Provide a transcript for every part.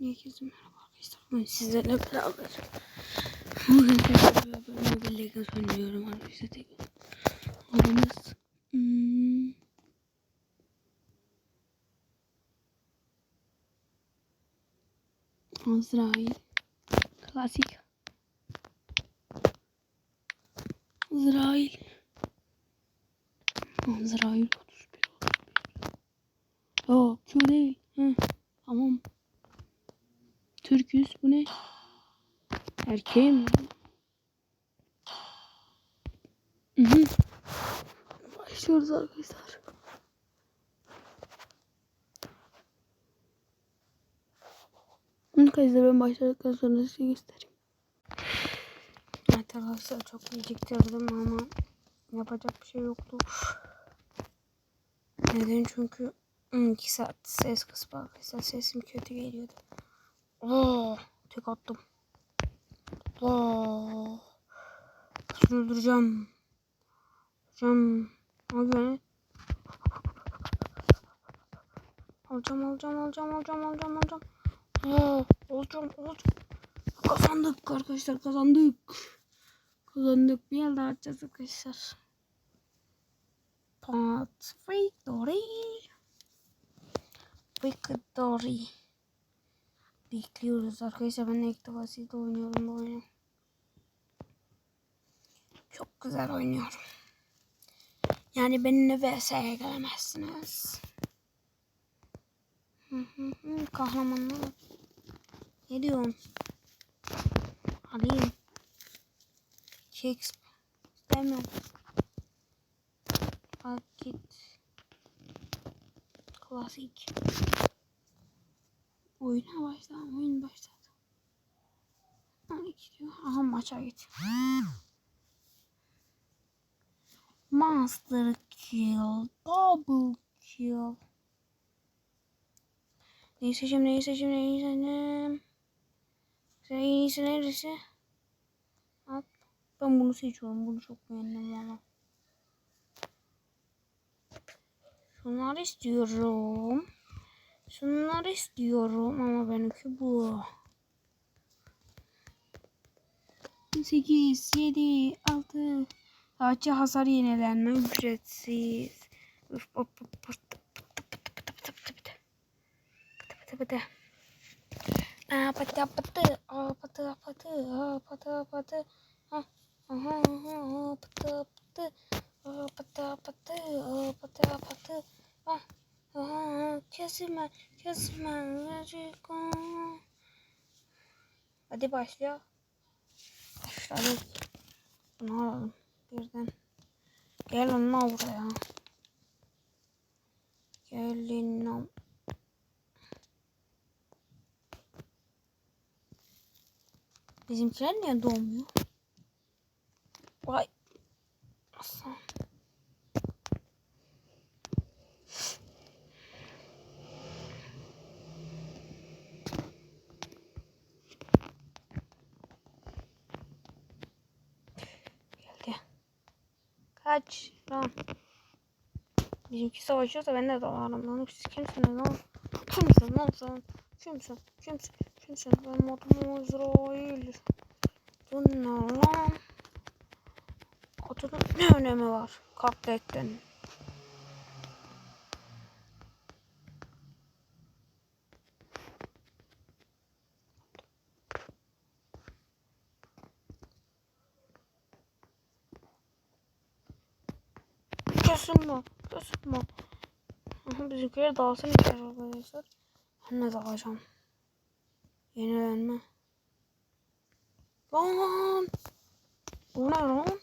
Herkese merhaba arkadaşlar. Bugün sizlerle beraber Bugün sizlerle beraber Mobile Legends oynuyorum arkadaşlar. Tek Adımız hmm, Azrail Klasik Azrail Azrail 31 31 Yok Q değil. Hı, tamam. Türküz bu ne? Erkeğim. Hı hı. Başlıyoruz arkadaşlar. Arkadaşlar ben başladıktan sonra size göstereyim. Evet arkadaşlar çok geciktirdim ama yapacak bir şey yoktu. Neden? Çünkü 2 saat ses kısmı arkadaşlar sesim kötü geliyordu. Oo, tek attım. Oo. Şunu öldüreceğim. Öldüreceğim. Al beni. Alacağım, alacağım, alacağım, alacağım, alacağım, alacağım. Oo, alacağım, alacağım. Kazandık arkadaşlar, kazandık. Kazandık. Bir yer daha atacağız arkadaşlar. Pat victory. Victory. Bekliyoruz arkadaşlar. Ben de ilk defa sizle oynuyorum bu oyunu. Çok güzel oynuyorum. Yani benimle vs'ye gelemezsiniz. Kahramanlar. Ne diyorsun? Alayım. Keks. İstemiyorum. Bak git. Klasik. Oyuna başladım. Oyun başladı. Nereye gidiyor? Aha maça git. Master kill. Double kill. Neyi seçeyim, neyi seçeyim, neyi seçeyim. Sen en iyisi neresi? At. Ben bunu seçiyorum. Bunu çok beğendim valla. Şunları istiyorum. Şunları istiyorum ama benimki bu. 8, 7, 6. Sadece hasar yenilenme ücretsiz. Üf, hop, hop, pıtı, pıtı. Aa, pıtı, pıtı, aa, pıtı, pıtı, aa, pıtı, pıtı. Ah, aha, aha, pıtı, pıtı. Aa, pıtı, pıtı, aa, pıtı, pıtı. Ah, kesme, kesme. Hadi başla. Başladık. Bunu alalım birden. Gel onunla buraya. Gelin. Bizimkiler niye doğmuyor? Vay. Aslan. Kaç lan. Bizimki savaşıyorsa ben de dalarım lan. Siz kimsiniz lan? Kimsin lan sen? Kimsin? Kimsin? Kimsin? Ben adım İsrail. Bu ne lan? Adının ne önemi var? Katlettin. Mi? Aha, bizimkiler dalsın içeri arkadaşlar. Ben de dalacağım. Yenilenme. Lan! Bu ne lan?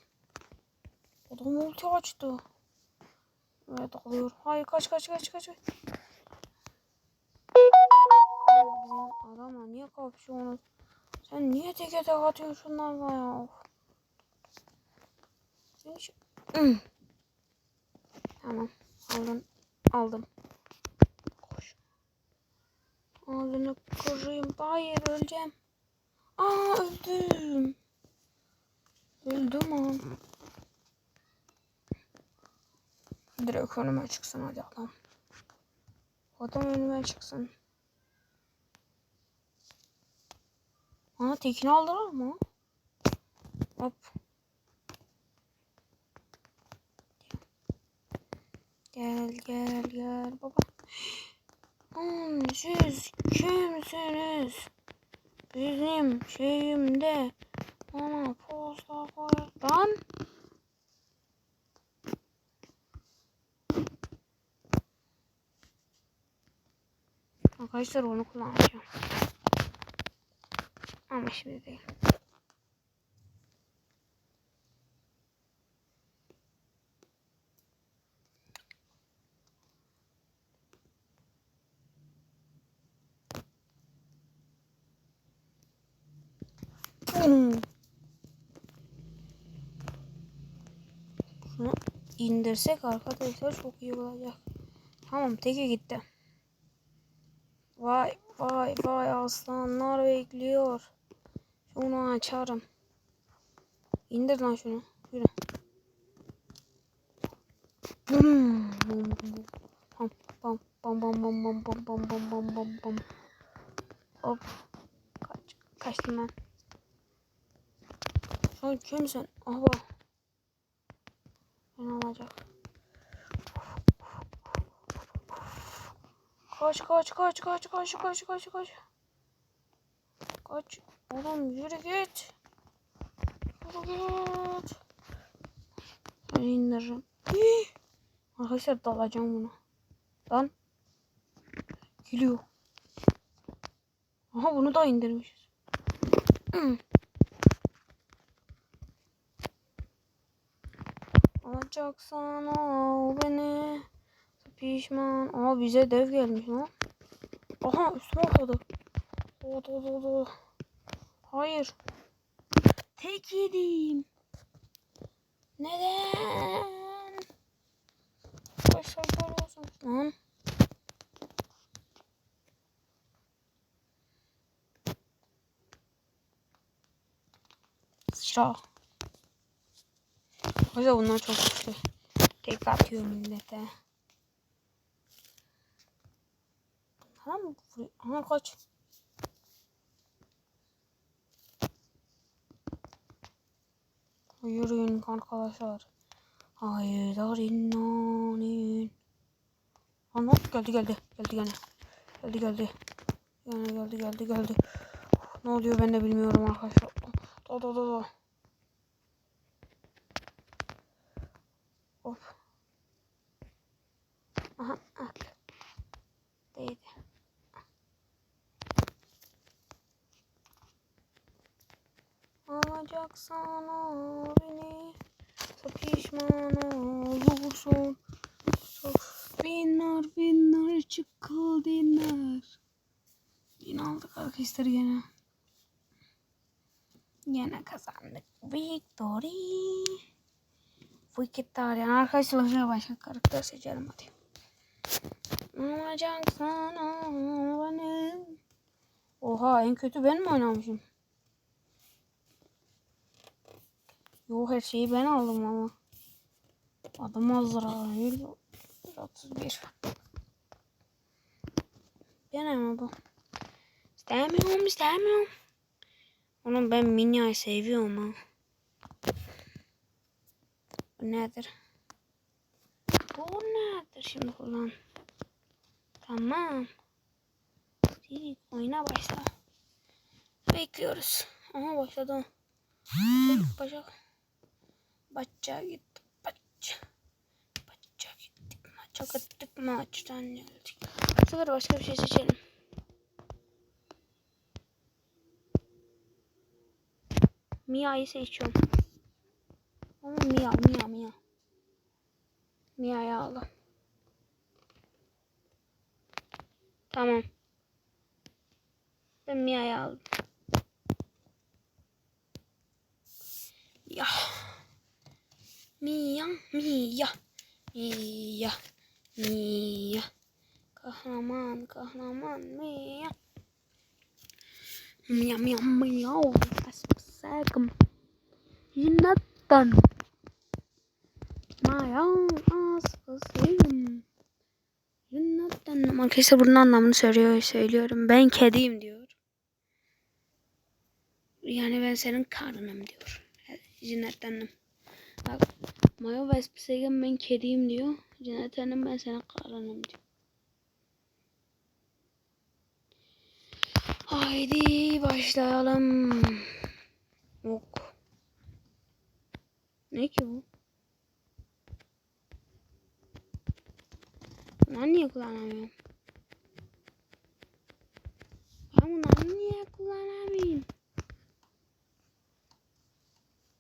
Adam ulti açtı. Evet alıyor. Hayır kaç kaç kaç kaç. Bizim niye kapışıyorsunuz? Sen niye teke tek atıyorsun şunlarla ya? Sen hiç... Tamam. Aldım. Aldım. Koş. Ağzını kırayım. Hayır öleceğim. Aa öldüm. Öldüm lan. Direkt önüme çıksın hadi adam. Adam önüme çıksın. Ana tekini aldılar mı? Hop. Gel gel gel baba. Hmm, siz kimsiniz? Bizim şeyimde bana posta koy. Lan. Arkadaşlar onu kullanacağım. Ama şimdi değil. Hmm. Bunu indirsek arkadaşlar çok iyi olacak. Tamam teke gitti. Vay vay vay aslanlar bekliyor. Şunu açarım. İndir lan şunu. Yürü. Bum, bum, bum. Bam bam bam bam bam bam bam bam bam bam bam. Hop. Kaç. Kaçtım ben. Sen kimsin? Aha. Ne olacak? Koş koş koş koş koş koş koş koş. Koş. Oğlum yürü git. Yürü git. Ben indiririm. Hii. Arkadaşlar dalacağım buna. Lan. Gülüyor. Aha bunu da indirmişiz. Alacaksan al beni. Pişman. Aa bize dev gelmiş lan. Aha üstüme atladı. Do do do. Hayır. Tek yedim. Neden? Başka görüyorsun lan. Sıçra. Hoca bunlar çok güçlü. Tek atıyor millete. Tamam mı? Aha kaç. Yürüyün arkadaşlar. Hayır inanin. Ana geldi geldi. Geldi gene. Geldi geldi. Yani geldi geldi geldi. Ne oluyor ben de bilmiyorum arkadaşlar. Do do do do. Hop. Aha ak. Değdi. Alacaksan al beni. Pişman olursun. Binler binler çıkıl dinler. Yine aldık arkadaşlar gene. Yine kazandık. Victory. Victory Arkadaşlar başka karakter seçelim hadi Alacaksan al beni Oha en kötü ben mi oynamışım? Yo her şeyi ben aldım ama. Adım Azrail 31. Gene mi bu? İstemiyorum istemiyorum. Oğlum ben Minya'yı seviyorum ha. Bu nedir? Bu nedir şimdi kullan. Tamam. Hadi oyuna başla. Bekliyoruz. Aha başladı. Bacak bacak. Bacak gitti. Bacak. Bacak gittik. Maça gittik. Maçtan geldik. Bu sefer başka bir şey seçelim. Mia'yı seçiyorum. Ama Mia, Mia, Mia. Mia'yı aldım. Tamam. Ben Mia'yı aldım. Ya. Mia, Mia. Mia. Mia. Kahraman, kahraman Mia. Mia, Mia, Mia. Aspasakum. Yinatan. Maya, aspasakum. Yinatan. Arkadaşlar bunun anlamını söylüyor, söylüyorum. Ben kediyim diyor. Yani ben senin karınım diyor. Cinnet Hanım. Bak Mayo Vespasegen ben kediyim diyor. Cinnet Hanım ben senin karınım diyor. Haydi başlayalım. Ok. Ne ki bu? Bunları niye kullanamıyorum? Ben bunları niye kullanamıyorum?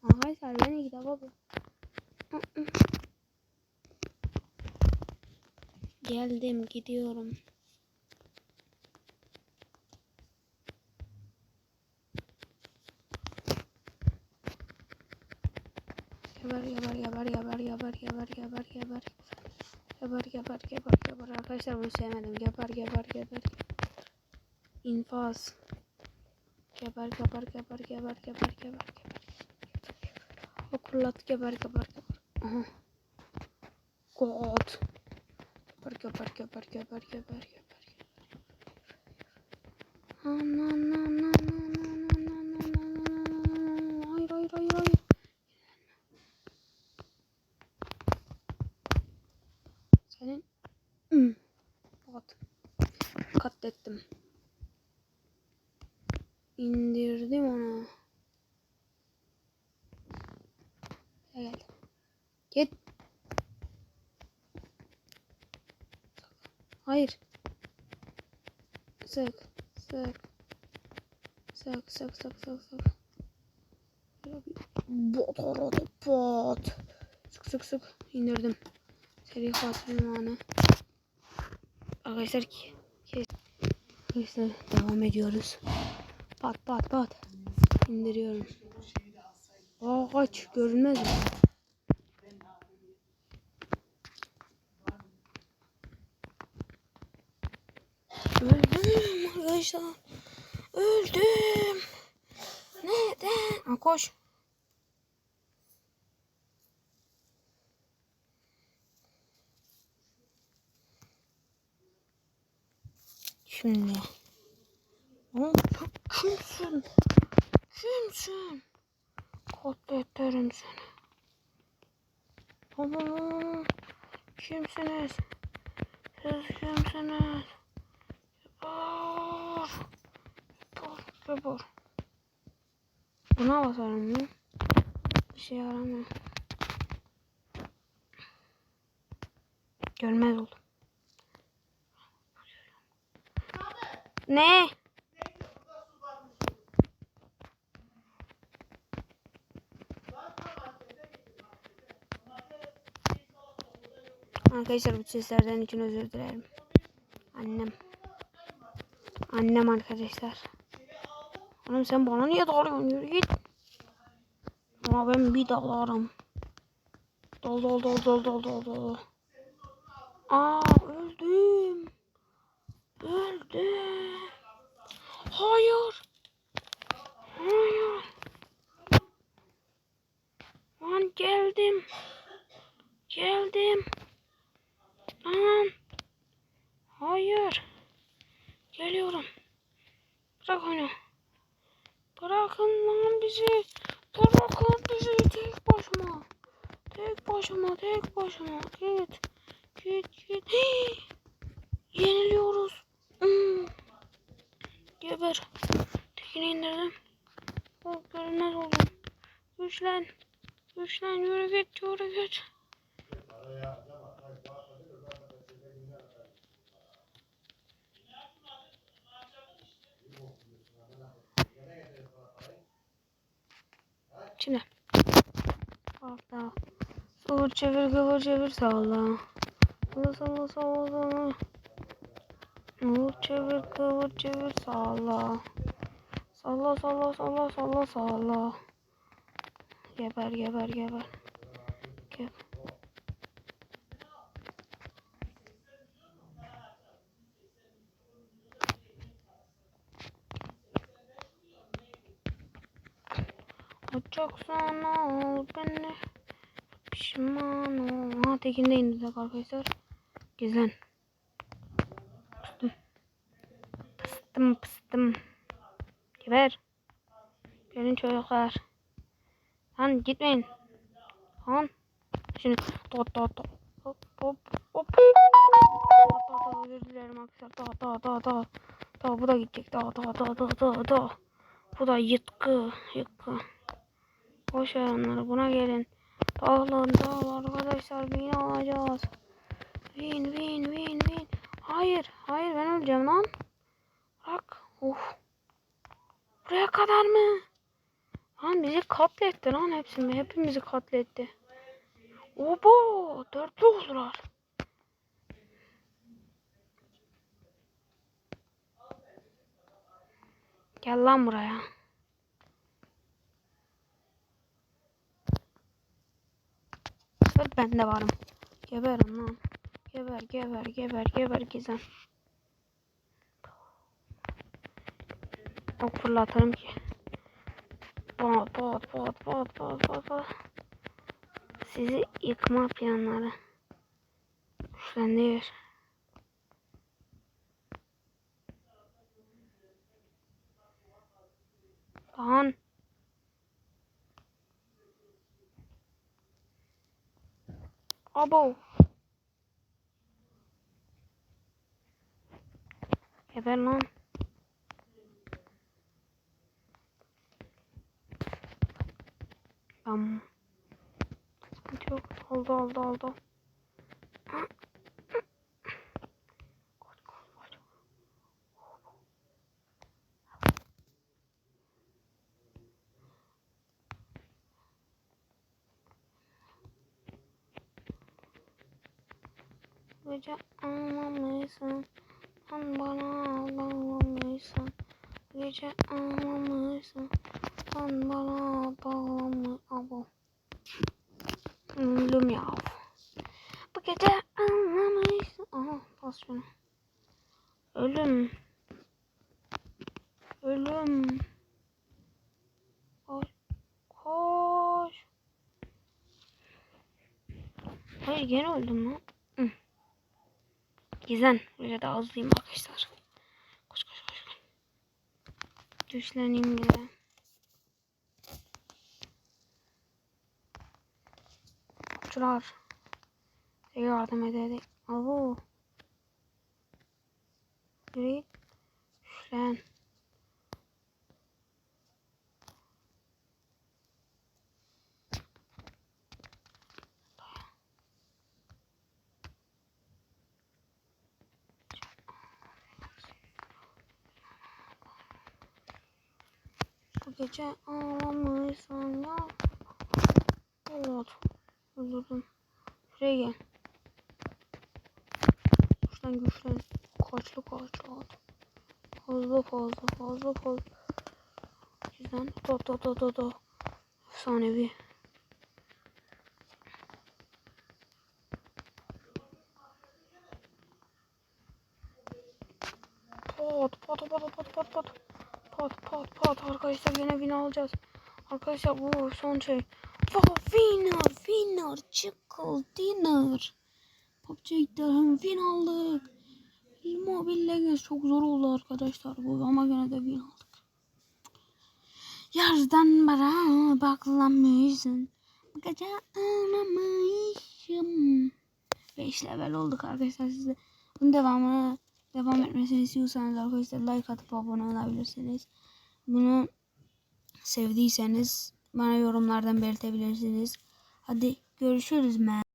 Arkadaşlar beni kitaba bu. Geldim gidiyorum. Geber geber geber geber geber geber geber geber. Geber geber geber geber. Arkadaşlar bunu sevmedim. Geber geber geber. İnfaz. Geber geber geber geber geber geber geber. Okullat geber geber geber. Aha. God. Geber geber geber geber geber geber. Ana ana ana ana ana ana ana ana. Hayır hayır hayır hayır. Senin Hmm. Kat. Katlettim. İndirdim onu. Gel. Git. Hayır. Sık. Sık. Sık sık sık sık sık. Bot aradı bot. Sık sık sık. İndirdim. Seri katil ünvanı. Arkadaşlar ki kes. Arkadaşlar devam ediyoruz. Pat pat pat. İndiriyorum. Aa kaç görünmez mi? Öldüm arkadaşlar. Öldüm. Neden? Aa, koş. Şimdi. Oğlum kimsin? Kimsin? Katletlerim seni. Tamam. Kimsiniz? Siz kimsiniz? Geber. Geber. Geber. Buna basarım mı? Bir şey yaramıyor. Görmez oldum. Ne? Arkadaşlar bu seslerden için özür dilerim. Annem. Annem arkadaşlar. Oğlum sen bana niye dalıyorsun? Yürü git. Ama ben bir dalarım. Dol dol dol dol dol dol dol. Aa öldüm. Öldüm. Hayır. Hayır. Lan geldim. Geldim. Lan. Hayır. Geliyorum. Bırak onu. Bırakın lan bizi. Bırakın bizi tek başıma. Tek başıma, tek başıma. Git. Git, git. Hii. Yeniliyoruz. Hmm. Geber. Tekini indirdim. Oh, görünmez oldum. Güçlen. Güçlen yürü git yürü git. Şimdi. Orada. Kıvır çevir kıvır çevir salla. Salla salla salla salla. Kıvır çevir kıvır çevir salla. Salla salla salla salla salla. Geber geber geber. Geber. Açacaksan al beni. Pişman ol. Ha tekinde indirdik arkadaşlar. Gizlen. Pıstım. Pıstım. Geber. Gelin çocuklar. Lan gitmeyin. Lan. Şimdi tot tot tot. Hop hop hop. Ta ta özür dilerim arkadaşlar. Ta ta ta ta. Ta bu da gidecek. Ta ta ta ta ta ta. Bu da yıtkı yıtkı. Boş ver onları buna gelin. Dağılın dağıl arkadaşlar bin alacağız. Bin bin bin bin. Hayır hayır ben öleceğim lan. Bak. Uf. Buraya kadar mı? Lan bizi katletti lan hepsini. Hepimizi katletti. Obo dörtlü oldular. Gel lan buraya. Ben de varım. Geberin lan. Geber geber geber geber gizem. Ok fırlatırım ki. Pat pat pat pat pat pat pat. Sizi yıkma planları. Güçlendir. Lan. Abo. Geber lan. Tamam. Sıkıntı. Oldu oldu oldu. Gece anlamışsın. Sen bana bağlamışsın. Gece anlamışsın. Sen bana bağlamışsın. Abo. Ölüm ya. Bu gece anlamışsın. Aha bas şunu. Ölüm. Ölüm. Koş. Koş. Hayır gene öldüm lan. Hı. Gizlen. Böyle daha hızlıyım arkadaşlar. Koş koş koş. koş. Güçleneyim Size yardım edelim. Alo. Yürü. Güçlen. Bu gece ağlamışsan ya. Evet. Öldürdüm. Şuraya gel. Güçlen güçlen. Kaçlı kaçlı at. Fazla fazla fazla fazla. Güzel. Da da da da da. Efsanevi. Pat pat pat pat pat pat. Pat pat pat arkadaşlar yine win alacağız. Arkadaşlar bu son şey. Wow, winner winner chicken dinner. PUBG Ektar'ın win aldık. Mobil Legends çok zor oldu arkadaşlar bu ama gene de win aldık. Yazdan bana baklanmışsın. Bu gece ağlamışım. 5 level olduk arkadaşlar size. Bunun devamı devam etmesini istiyorsanız arkadaşlar like atıp abone olabilirsiniz. Bunu sevdiyseniz bana yorumlardan belirtebilirsiniz. Hadi görüşürüz men.